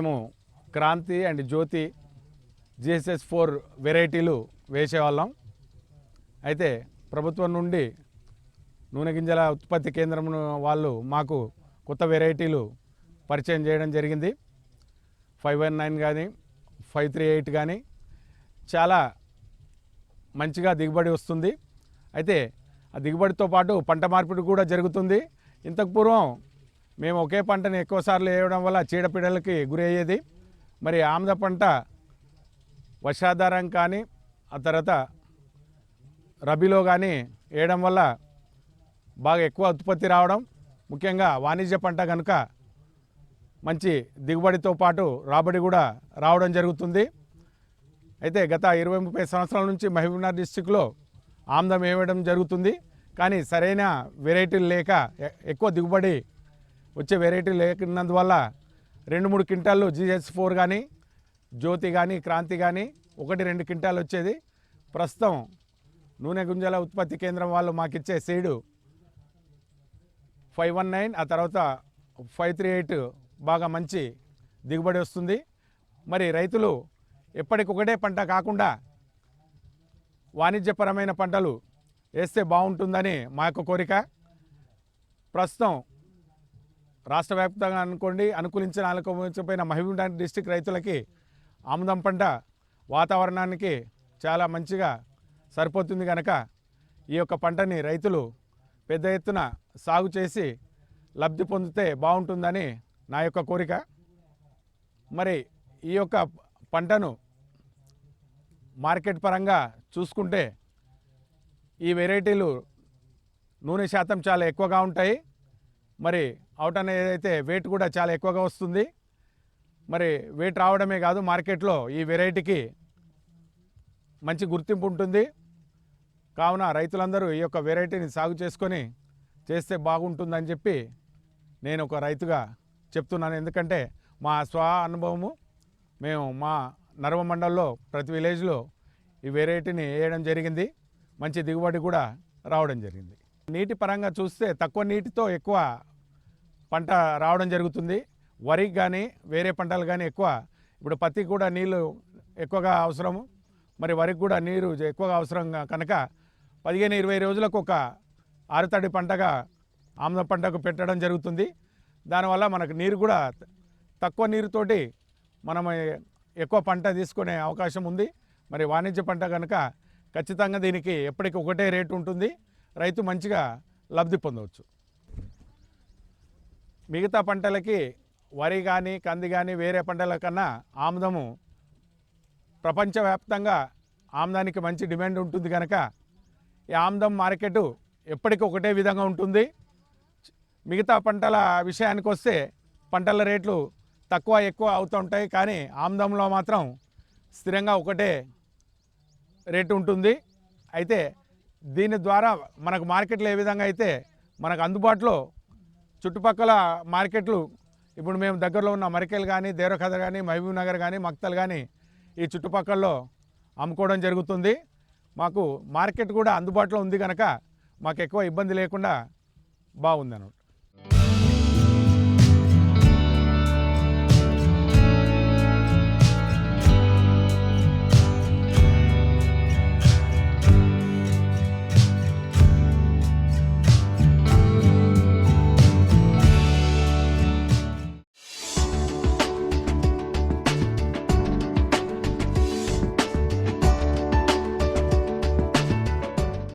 మేము Kranti and Jyoti GSS four వెరైటీలు వేసేవాళ్ళం. అయితే ప్రభుత్వం నుండి నూనె గింజల ఉత్పత్తి కేంద్రం వాళ్ళు మాకు కొత్త వెరైటీలు పరిచయం చేయడం జరిగింది. ఫైవ్ వన్ నైన్ కానీ ఫైవ్ త్రీ ఎయిట్ కానీ చాలా మంచిగా దిగుబడి వస్తుంది. అయితే ఆ దిగుబడితో పాటు పంట మార్పిడి కూడా జరుగుతుంది. ఇంతకు పూర్వం మేము ఒకే పంటని ఎక్కువసార్లు వేయడం వల్ల చీడపీడలకి గురయ్యేది మరి ఆమ్ద పంట వర్షాధారం కానీ ఆ తర్వాత రబీలో కానీ వేయడం వల్ల బాగా ఎక్కువ ఉత్పత్తి రావడం. ముఖ్యంగా వాణిజ్య పంట కనుక మంచి దిగుబడితో పాటు రాబడి కూడా రావడం జరుగుతుంది. అయితే గత ఇరవై ముప్పై సంవత్సరాల నుంచి మహబూబ్నగర్ డిస్టిక్లో ఆమ్దం వేయడం జరుగుతుంది. కానీ సరైన వెరైటీలు లేక ఎక్కువ దిగుబడి వచ్చే వెరైటీ లేకున్నందువల్ల రెండు మూడు క్వింటాళ్ళు జిహెచ్ ఫోర్ కానీ జ్యోతి కానీ క్రాంతి కానీ ఒకటి రెండు క్వింటాలు వచ్చేది. ప్రస్తుతం నూనె గుంజల ఉత్పత్తి కేంద్రం వాళ్ళు మాకు ఇచ్చే సీడు ఫైవ్ వన్ నైన్ ఆ తర్వాత ఫైవ్ త్రీ ఎయిట్ బాగా మంచి దిగుబడి వస్తుంది. మరి రైతులు ఎప్పటికొకటే పంట కాకుండా వాణిజ్యపరమైన పంటలు వేస్తే బాగుంటుందని మా యొక్క కోరిక. ప్రస్తుతం రాష్ట్ర వ్యాప్తంగా అనుకోండి అనుకూలించిన అనుకూలించకపోయిన మహబూబ్నగర్ డిస్టిక్ రైతులకి ఆముదం పంట వాతావరణానికి చాలా మంచిగా సరిపోతుంది కనుక ఈ యొక్క పంటని రైతులు పెద్ద ఎత్తున సాగు చేసి లబ్ధి పొందితే బాగుంటుందని నా యొక్క కోరిక. మరి ఈ యొక్క పంటను మార్కెట్ పరంగా చూసుకుంటే ఈ వెరైటీలు నూనె శాతం చాలా ఎక్కువగా ఉంటాయి. మరి అవుట్ అనేది వెయిట్ కూడా చాలా ఎక్కువగా వస్తుంది. మరి వెయిట్ రావడమే కాదు మార్కెట్లో ఈ వెరైటీకి మంచి గుర్తింపు ఉంటుంది. కావున రైతులందరూ ఈ యొక్క వెరైటీని సాగు చేసుకొని చేస్తే బాగుంటుందని చెప్పి నేను ఒక రైతుగా చెప్తున్నాను. ఎందుకంటే మా స్వ అనుభవము మేము మా నర్వ మండల్లో ప్రతి విలేజ్లో ఈ వెరైటీని వేయడం జరిగింది. మంచి దిగుబడి కూడా రావడం జరిగింది. నీటి పరంగా చూస్తే తక్కువ నీటితో ఎక్కువ పంట రావడం జరుగుతుంది. వరికి కానీ వేరే పంటలు కానీ ఎక్కువ. ఇప్పుడు పత్తికి కూడా నీళ్ళు ఎక్కువగా అవసరము. మరి వరికి కూడా నీరు ఎక్కువగా అవసరం కనుక పదిహేను ఇరవై రోజులకు ఒక ఆరుతడి పంటగా ఆమ్ల పంటకు పెట్టడం జరుగుతుంది. దానివల్ల మనకు నీరు కూడా తక్కువ నీరుతోటి మనం ఎక్కువ పంట తీసుకునే అవకాశం ఉంది. మరి వాణిజ్య పంట కనుక ఖచ్చితంగా దీనికి ఎప్పటికీ ఒకటే రేటు ఉంటుంది. రైతు మంచిగా లబ్ధి పొందవచ్చు. మిగతా పంటలకి వరి కానీ కంది కానీ వేరే పంటల కన్నా ఆముదము ప్రపంచవ్యాప్తంగా ఆముదానికి మంచి డిమాండ్ ఉంటుంది కనుక ఈ ఆముదం మార్కెట్ ఎప్పటికీ ఒకటే విధంగా ఉంటుంది. మిగతా పంటల విషయానికి వస్తే పంటల రేట్లు తక్కువ ఎక్కువ అవుతూ ఉంటాయి. కానీ ఆముదంలో మాత్రం స్థిరంగా ఒకటే రేటు ఉంటుంది. అయితే దీని ద్వారా మనకు మార్కెట్లో ఏ విధంగా అయితే మనకు అందుబాటులో చుట్టుపక్కల మార్కెట్లు ఇప్పుడు మేము దగ్గరలో ఉన్న మరికెల్ కానీ దేవరకథ కానీ మహబూబ్ నగర్ కానీ మక్తల్ కానీ ఈ చుట్టుపక్కల్లో అమ్ముకోవడం జరుగుతుంది. మాకు మార్కెట్ కూడా అందుబాటులో ఉంది కనుక మాకు ఎక్కువ ఇబ్బంది లేకుండా బాగుంది అన్నమాట